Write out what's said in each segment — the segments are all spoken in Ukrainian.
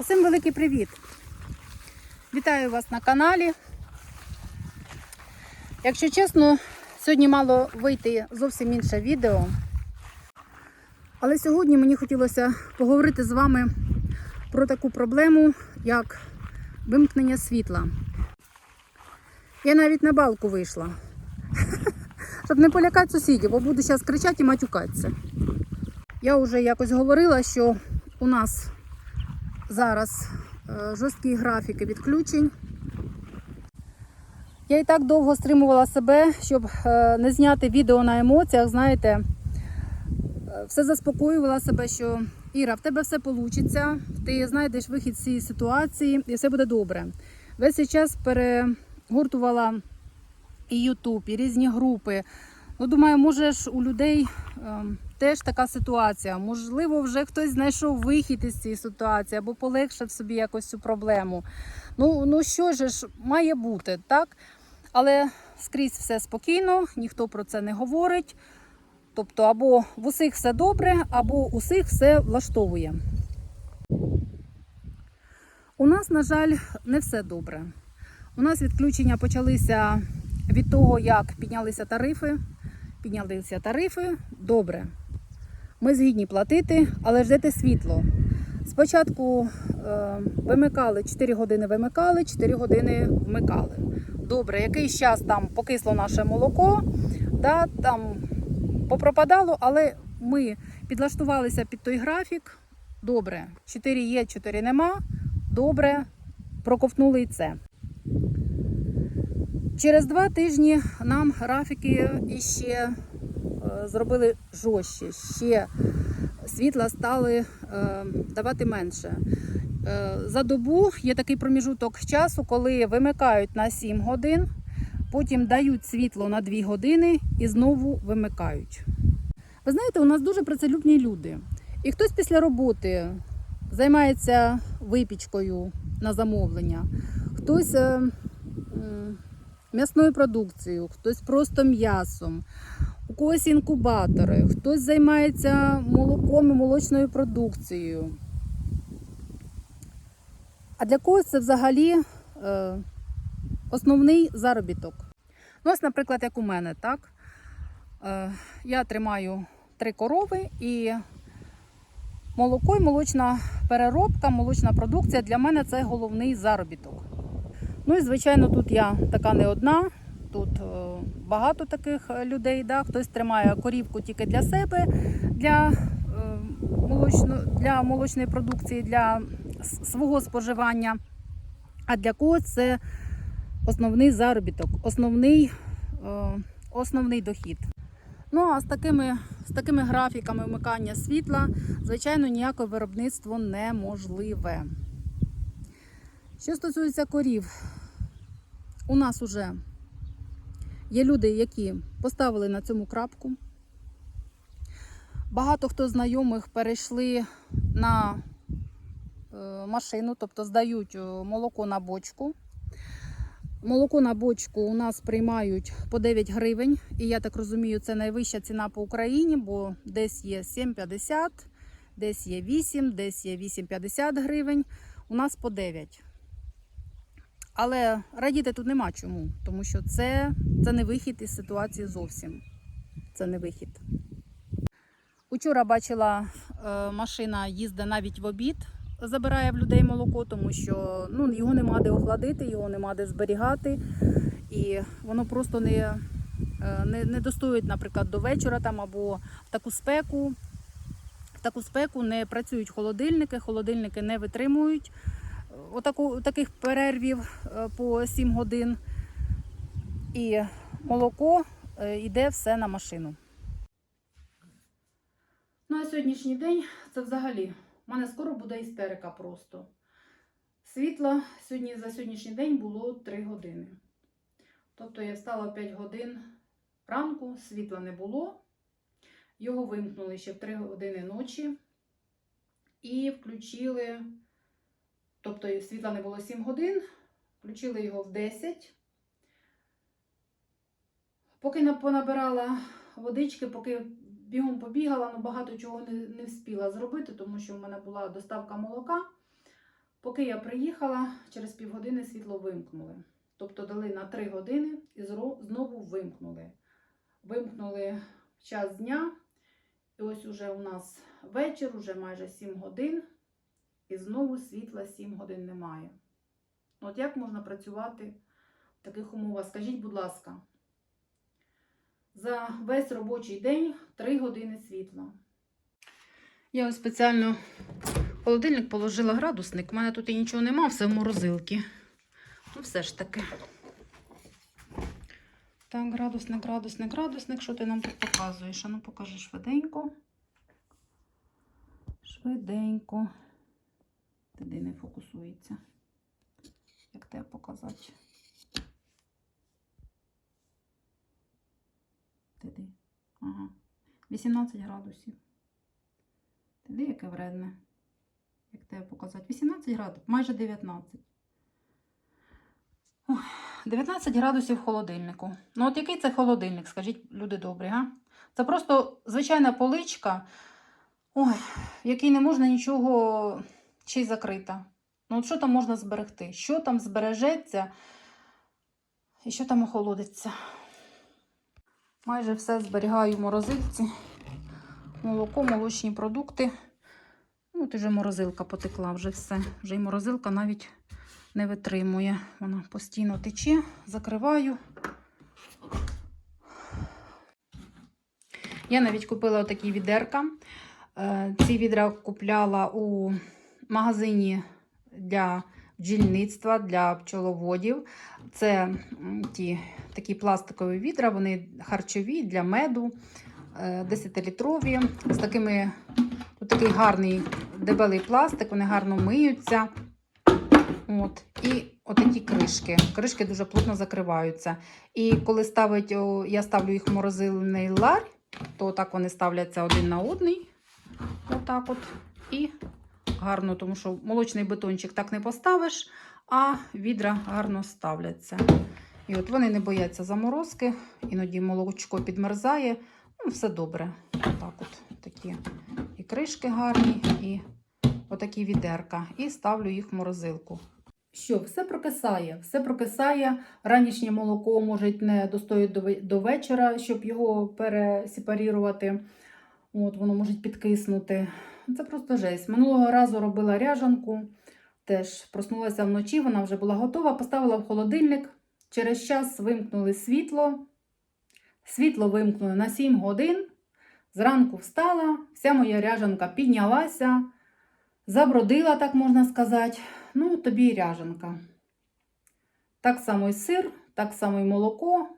Усім великий привіт! Вітаю вас на каналі. Якщо чесно, сьогодні мало вийти зовсім інше відео. Але сьогодні мені хотілося поговорити з вами про таку проблему, як вимкнення світла. Я навіть на балку вийшла, щоб не полякати сусідів, бо буду зараз кричати і матюкатися. Я вже якось говорила, що у нас зараз е, жорсткі графіки відключень. Я і так довго стримувала себе, щоб е, не зняти відео на емоціях. Знаєте, е, все заспокоювала себе, що Іра, в тебе все вийде, ти знайдеш вихід з цієї ситуації і все буде добре. Весь цей час перегортувала і Ютуб, і різні групи. Ну, думаю, може ж у людей е, теж така ситуація. Можливо, вже хтось знайшов вихід із цієї ситуації або полегшив собі якось цю проблему. Ну, ну що ж має бути, так? Але скрізь все спокійно, ніхто про це не говорить. Тобто, або в усіх все добре, або усіх все влаштовує. У нас, на жаль, не все добре. У нас відключення почалися від того, як піднялися тарифи. Піднялися тарифи, добре. Ми згідні платити, але ждете світло. Спочатку е, вимикали 4 години вимикали, 4 години вмикали. Добре, якийсь час там покисло наше молоко, да, там попропадало, але ми підлаштувалися під той графік. Добре, 4 є, 4 нема. Добре, проковтнули і це. Через два тижні нам графіки іще зробили жорстче, ще світла стали е, давати менше. Е, за добу є такий проміжуток часу, коли вимикають на 7 годин, потім дають світло на 2 години і знову вимикають. Ви знаєте, у нас дуже працелюбні люди. І хтось після роботи займається випічкою на замовлення, хтось е, м'ясною продукцією, хтось просто м'ясом, у когось інкубатори, хтось займається молоком і молочною продукцією. А для когось це взагалі е, основний заробіток. Ну, ось, наприклад, як у мене, так? Е, я тримаю три корови і молоко і молочна переробка, молочна продукція для мене це головний заробіток. Ну і звичайно, тут я така не одна. Тут е, багато таких е, людей. Да? Хтось тримає корівку тільки для себе, для, е, молочно, для молочної продукції, для свого споживання. А для когось це основний заробіток, основний, основний дохід. Ну а з такими, з такими графіками вмикання світла, звичайно, ніяке виробництво неможливе. Що стосується корів, у нас вже є люди, які поставили на цьому крапку. Багато хто знайомих перейшли на е, машину, тобто здають е, молоко на бочку. Молоко на бочку у нас приймають по 9 гривень. І я так розумію, це найвища ціна по Україні, бо десь є 7,50, десь є 8, десь є 8,50 гривень. У нас по 9. Але радіти тут нема чому, тому що це, це не вихід із ситуації зовсім. Це не вихід. Учора бачила, е, машина їздить навіть в обід, забирає в людей молоко, тому що ну, його нема де охладити, його нема де зберігати. І воно просто не, е, не, не достоїть, наприклад, до вечора там або в таку спеку. В таку спеку не працюють холодильники, холодильники не витримують отаку, таких перервів е, по 7 годин. І молоко е, йде все на машину. Ну, а сьогоднішній день це взагалі. У мене скоро буде істерика просто. Світла сьогодні за сьогоднішній день було 3 години. Тобто я встала 5 годин ранку, світла не було. Його вимкнули ще в 3 години ночі і включили. Тобто світла не було 7 годин, включили його в 10. Поки понабирала водички, поки бігом побігала, ну багато чого не, не встигла зробити, тому що в мене була доставка молока. Поки я приїхала, через півгодини світло вимкнули. Тобто дали на 3 години і знову вимкнули. Вимкнули час дня. І ось уже у нас вечір, уже майже 7 годин, і знову світла 7 годин немає. От як можна працювати в таких умовах? Скажіть, будь ласка, за весь робочий день 3 години світла. Я ось спеціально в холодильник положила градусник. У мене тут і нічого нема, все в морозилці. Ну, все ж таки. Так, градусник, градусник, градусник. Що ти нам тут показуєш? А ну покажи швиденько. Швиденько. Туди не фокусується. Як тебе показати? Туди. Ага. 18 градусів. Туди яке вредне. Як тебе показати? 18 градусів, майже 19. Ой, 19 градусів в холодильнику. Ну, от який це холодильник, скажіть, люди добрі, га? Це просто звичайна поличка, ой, в якій не можна нічого чи й закрита. Ну, от що там можна зберегти? Що там збережеться і що там охолодиться? Майже все зберігаю в морозильці. Молоко, молочні продукти. Ну, От вже морозилка потекла, вже все. Вже й морозилка навіть не витримує. Вона постійно тече, закриваю. Я навіть купила такі відерка. Е, Ці відра купляла у магазині для бджільництва, для пчеловодів. Це ті такі пластикові відра, вони харчові для меду, 10-літрові. З такими, тут такий гарний дебелий пластик, вони гарно миються. От. І отакі кришки. Кришки дуже плотно закриваються. І коли ставить, я ставлю їх в морозильний лар, то так вони ставляться один на одний. Отак от. І гарно, тому що молочний бетончик так не поставиш, а відра гарно ставляться. І от вони не бояться заморозки, іноді молочко підмерзає. Ну, все добре. Отак от такі і кришки гарні, і отакі відерка. І ставлю їх в морозилку. Що, все прокисає, все прокисає. Ранішнє молоко може не достоїть до, вечора, щоб його пересепарірувати. От, воно може підкиснути. Це просто жесть. Минулого разу робила ряжанку, теж проснулася вночі, вона вже була готова, поставила в холодильник. Через час вимкнули світло. Світло вимкнули на 7 годин. Зранку встала, вся моя ряжанка піднялася, забродила, так можна сказати. Ну, тобі і ряжанка. Так само і сир, так само і молоко.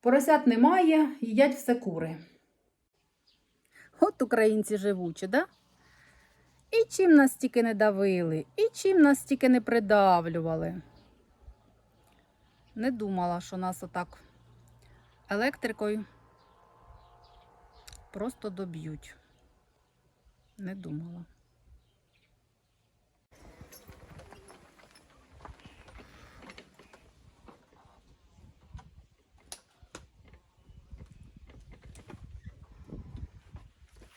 Поросят немає, їдять все кури. От українці живучі, да? І чим нас тільки не давили, і чим нас тільки не придавлювали. Не думала, що нас отак електрикою просто доб'ють. Не думала.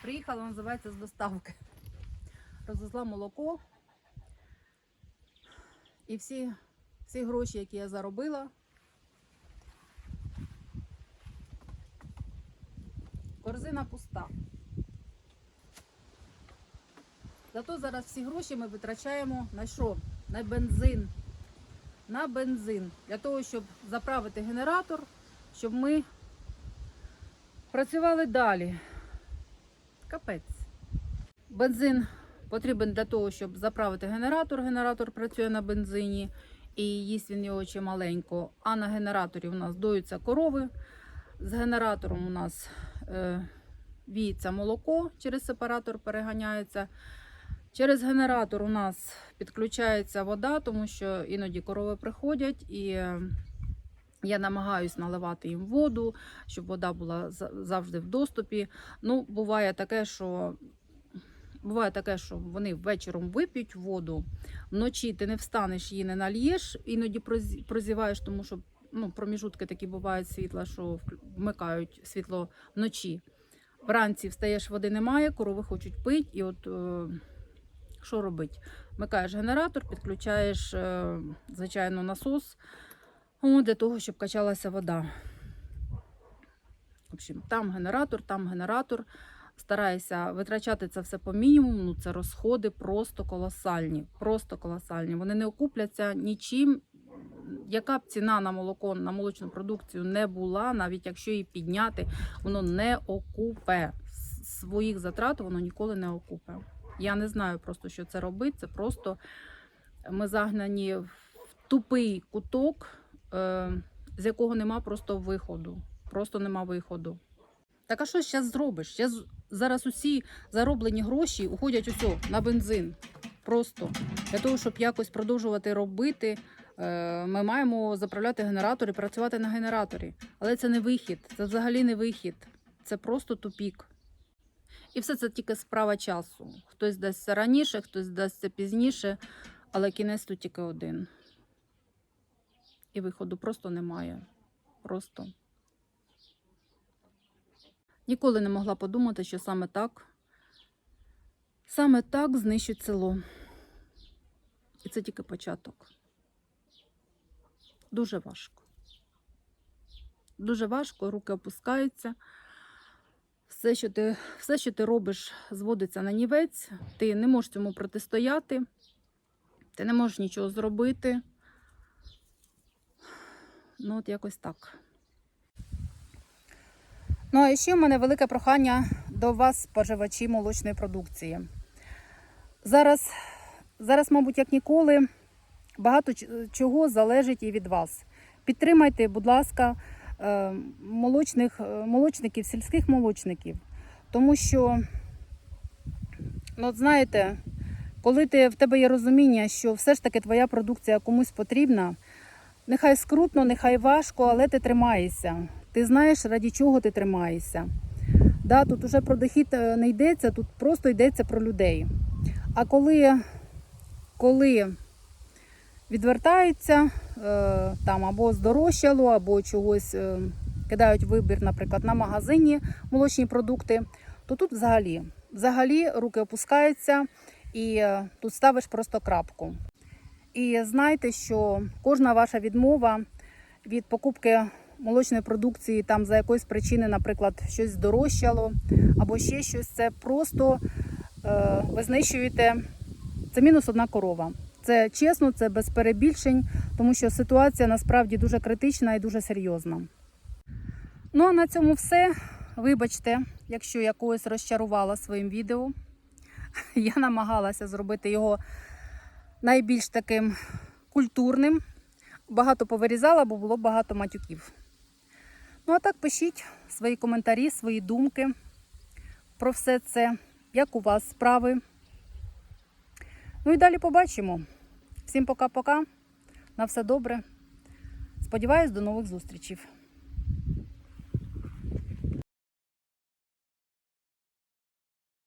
Приїхала, називається, з доставки. Розвезла молоко. І всі, всі гроші, які я заробила, корзина пуста. Зато зараз всі гроші ми витрачаємо на що? На бензин. На бензин. Для того, щоб заправити генератор, щоб ми працювали далі. Капець. Бензин потрібен для того, щоб заправити генератор. Генератор працює на бензині і їсть він його чималенько. А на генераторі у нас доються корови. З генератором у нас е, віється молоко, через сепаратор переганяється. Через генератор у нас підключається вода, тому що іноді корови приходять і е, я намагаюсь наливати їм воду, щоб вода була за- завжди в доступі. Ну, буває таке, що буває таке, що вони ввечером вип'ють воду, вночі ти не встанеш, її не нальєш, іноді прозіваєш, тому що ну, проміжутки такі бувають світла, що вмикають світло вночі. Вранці встаєш, води немає, корови хочуть пити, і от е, Що робити? Вмикаєш генератор, підключаєш, е, звичайно, насос о, для того, щоб качалася вода. В общем, там генератор, там генератор. Старайся витрачати це все по мінімуму. Ну, це розходи просто колосальні. Просто колосальні. Вони не окупляться нічим. Яка б ціна на молоко, на молочну продукцію не була, навіть якщо її підняти, воно не окупе. Своїх затрат воно ніколи не окупе. Я не знаю просто, що це робить. Це просто ми загнані в тупий куток, з якого нема просто виходу. Просто нема виходу. Так а що зараз зробиш? Щас, зараз усі зароблені гроші уходять усьо на бензин. Просто для того, щоб якось продовжувати робити, е, ми маємо заправляти генератор і працювати на генераторі. Але це не вихід, це взагалі не вихід. Це просто тупік. І все це тільки справа часу. Хтось дасться раніше, хтось дасться пізніше, але кінець тут тільки один. І виходу просто немає. Просто. Ніколи не могла подумати, що саме так, саме так знищить село. І це тільки початок. Дуже важко. Дуже важко, руки опускаються. Все, що ти, все, що ти робиш, зводиться на нівець. Ти не можеш цьому протистояти, ти не можеш нічого зробити. Ну, от якось так. Ну, а ще в мене велике прохання до вас, споживачі молочної продукції. Зараз, зараз, мабуть, як ніколи, багато чого залежить і від вас. Підтримайте, будь ласка, е, молочних, е, молочників, сільських молочників. Тому що, ну, знаєте, коли ти, в тебе є розуміння, що все ж таки твоя продукція комусь потрібна, нехай скрутно, нехай важко, але ти тримаєшся. Ти знаєш, раді чого ти тримаєшся. Да, тут уже про дохід е, не йдеться, тут просто йдеться про людей. А коли, коли відвертаються, е, там або здорожчало, або чогось е, кидають вибір, наприклад, на магазині молочні продукти, то тут взагалі, взагалі руки опускаються і тут ставиш просто крапку. І знайте, що кожна ваша відмова від покупки молочної продукції, там за якоїсь причини, наприклад, щось здорожчало або ще щось, це просто е, ви знищуєте. Це мінус одна корова. Це чесно, це без перебільшень, тому що ситуація насправді дуже критична і дуже серйозна. Ну а на цьому все. Вибачте, якщо я когось розчарувала своїм відео. Я намагалася зробити його найбільш таким культурним. Багато повирізала, бо було багато матюків. Ну, а так пишіть свої коментарі, свої думки про все це, як у вас справи. Ну і далі побачимо. Всім пока-пока. На все добре. Сподіваюсь, до нових зустрічей.